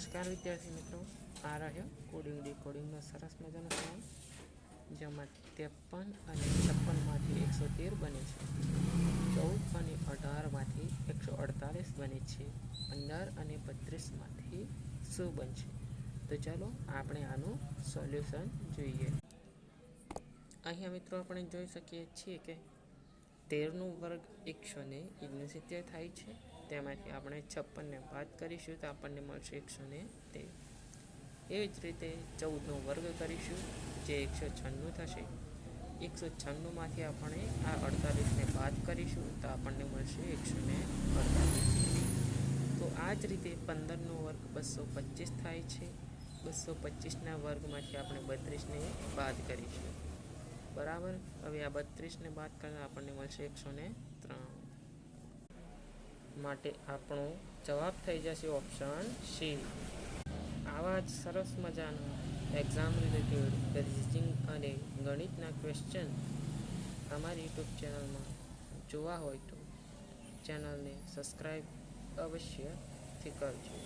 નમસ્કાર વિદ્યાર્થી મિત્રો. આ રહ્યો કોડિંગ ડીકોડિંગનો સરસ મજાનો સવાલ જેમાં ત્રેપન અને છપ્પનમાંથી એકસો તેર બને છે. ચૌદ અને અઢારમાંથી એકસો અડતાલીસ બને છે. પંદર અને બત્રીસમાંથી શું બનશે. તો ચાલો આપણે આનું સોલ્યુશન જોઈએ. અહીંયા મિત્રો આપણે જોઈ શકીએ છીએ કે તેરનું વર્ગ એકસો ને ઓગણસિત્તેર થાય છે. તેમાંથી આપણે છપ્પનને બાદ કરીશું તો આપણને મળશે એકસો ને તેર. એવી જ રીતે ચૌદનો વર્ગ કરીશું જે એકસો છન્નું થશે. એકસો છન્નુંમાંથી આપણે આ અડતાલીસને બાદ કરીશું તો આપણને મળશે એકસો ને અડતાલીસ. તો આ જ રીતે પંદરનો વર્ગ બસો પચીસ થાય છે. બસો પચીસના વર્ગમાંથી આપણે બત્રીસને બાદ કરીશું. બરાબર? હવે આ બત્રીસને બાદ કરતાં આપણને મળશે એકસો ને ત્રણ. માટે આપણો જવાબ થઈ જશે ઓપ્શન સી. આવા જ સરસ મજાના એક્ઝામ રિલેટેડ રિઝનિંગ અને ગણિતના ક્વેશ્ચન અમારી યુટ્યુબ ચેનલમાં જોવા હોય તો ચેનલને સબસ્ક્રાઈબ અવશ્યથી કરજો.